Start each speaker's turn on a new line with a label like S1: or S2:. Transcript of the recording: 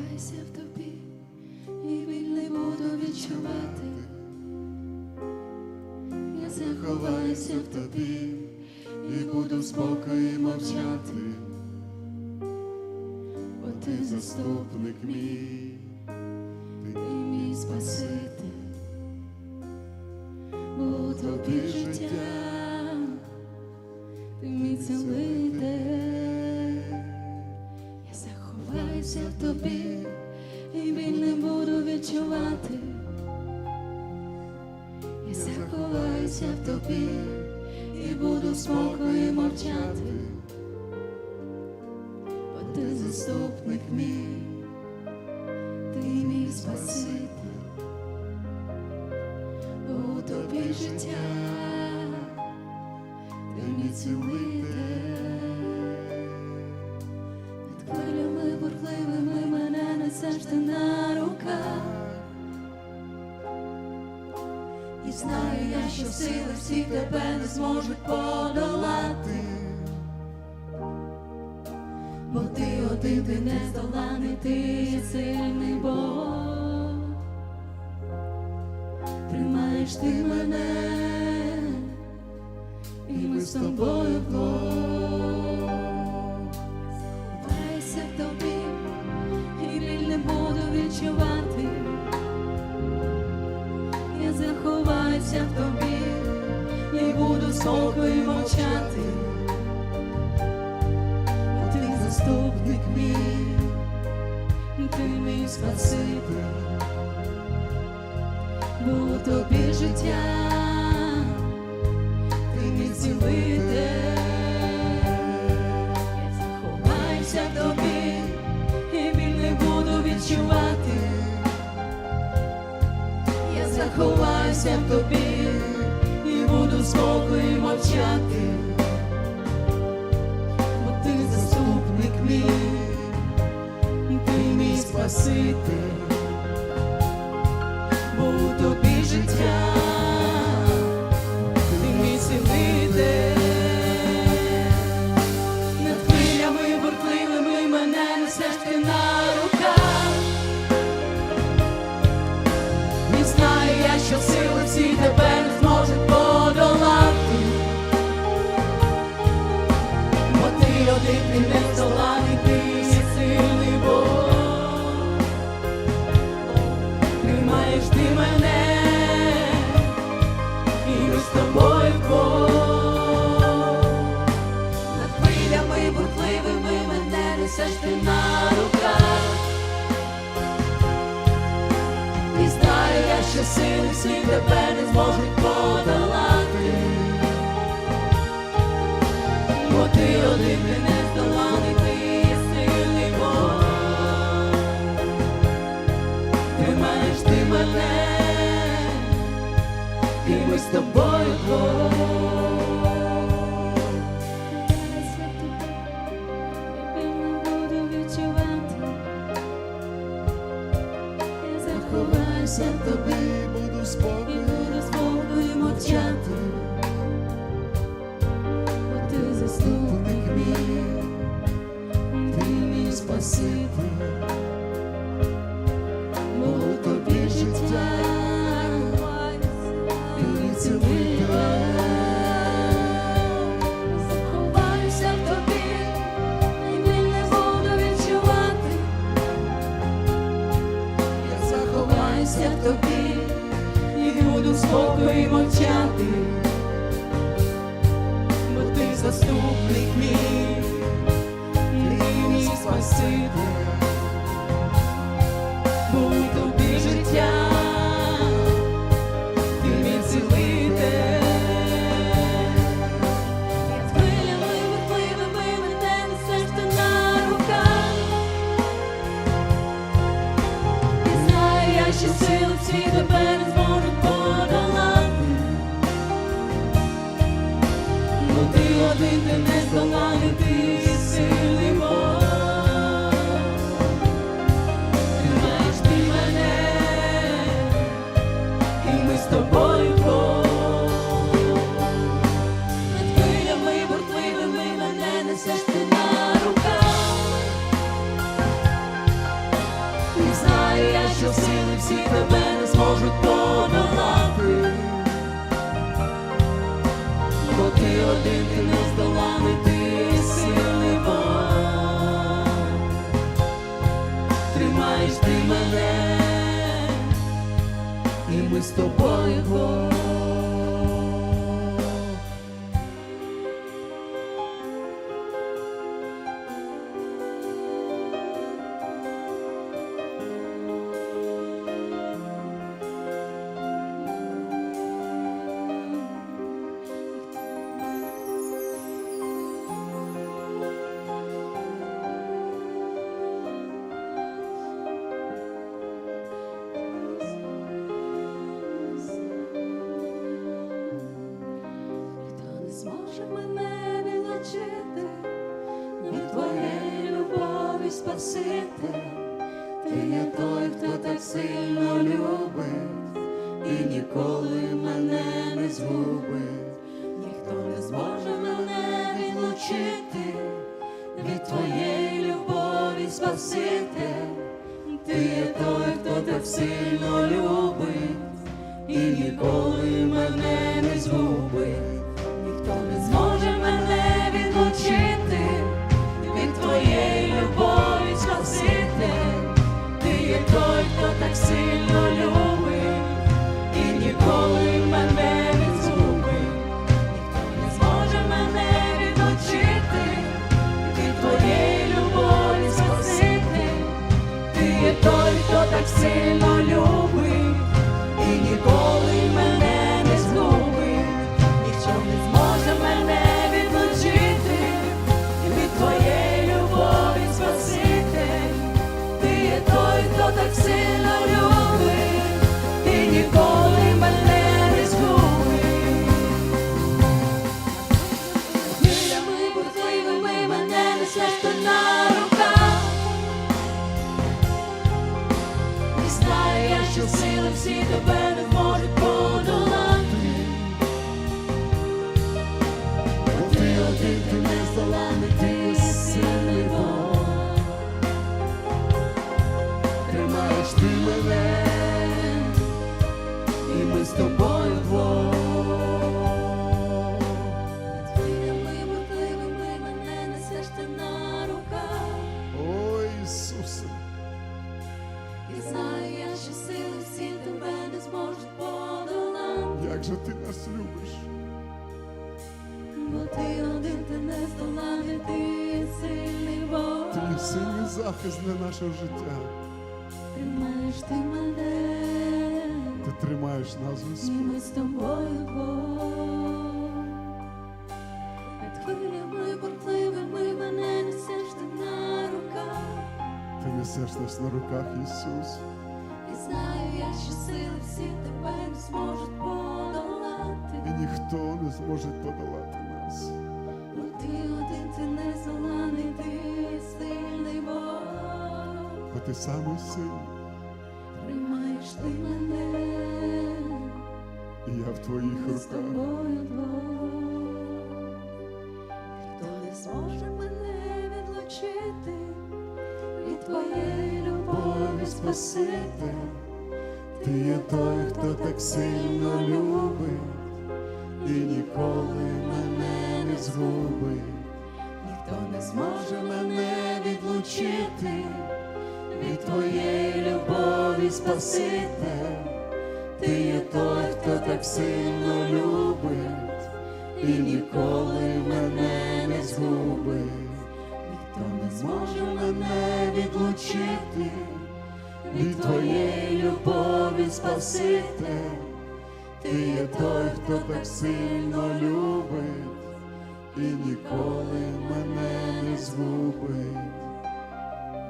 S1: заховаюся в тобі, і вільний буду відчувати. Я заховаюся в тобі, і буду в спокої мовчати, бо ти заступник мій, ти мій спаситель, бо тобі життя, Я заховаюся в тобі, і вільним буду відчувати. Я заховаюся в тобі, і буду в спокої мовчати, бо ти заступник мій, ти мій спаситель, у тобі життя, ти мій цілитель. Над хвилями бурхливими мене несеш ти на руках. І знаю я, що сили всі тебе не зможуть подолати. Бо ти один, ти не здоланий, ти є сильний Бог. Тримаєш ти мене, і ми з тобою вдвох. В тобі, і буду в спокої мовчати. Бо ти заступник мій, ти мій спаситель, бо тобі життя, ти мій цілитель. Заховаюся в тобі і буду спокою мовчати, бо ти заступник мій, ти мій спаситель, бо у тобі життя, всі тебе не зможуть подолати. Бо ти один ти не здоланий, ти сильний Бог. Тримаєш ти мене, і ми з тобою вдвох. Буду відчувати я спокої мовчати, бо ти заступник мій, ти мій спаситель, ми з тобою зможе мене відлучити від твоєї любові спасити. Ти є той, хто так сильно любить і ніколи мене не згубить. Ніхто не зможе мене відлучити від твоєї любові спасити. Ти є той, хто так сильно любить і ніколи мене не згубить. Хто так сильно ти не здоланий, ти є. Тримаєш ти мене, і ми з тобою двох. Хвилями бурхливими мене несеш ти на руках.
S2: О, Ісусе,
S1: І знаю я, що сили всі тебе не зможуть подолати.
S2: як же ти нас любиш? Захист для нашого життя.
S1: Тримаєш ти мене,
S2: Ти тримаєш нас,
S1: і
S2: Господь.
S1: ми з тобою Бог. Над хвилями бурхливими мене несеш ти на руках.
S2: Ти несеш нас на руках, Ісус.
S1: І знаю я, що сили всі тебе не зможуть подолати.
S2: І ніхто не зможе подолати нас.
S1: Бо ти один, ти не здоланий, ти.
S2: Бо ти самий сильний,
S1: Тримаєш ти мене,
S2: і я в твоїх
S1: ми з тобою двох. Хто не зможе мене відлучити від твоєї любові спасити.
S2: Ти є той, хто так сильно любить, і ніколи мене не згубить.
S1: Ніхто не
S2: Може мене відлучити від твоєї любові спасити. Ти є той, хто так сильно любить, і ніколи мене не згубить.
S1: ніхто не
S2: Зможе мене відлучити від твоєї любові спасити. Ти є той, хто так сильно любить, і ніколи мене не згубить.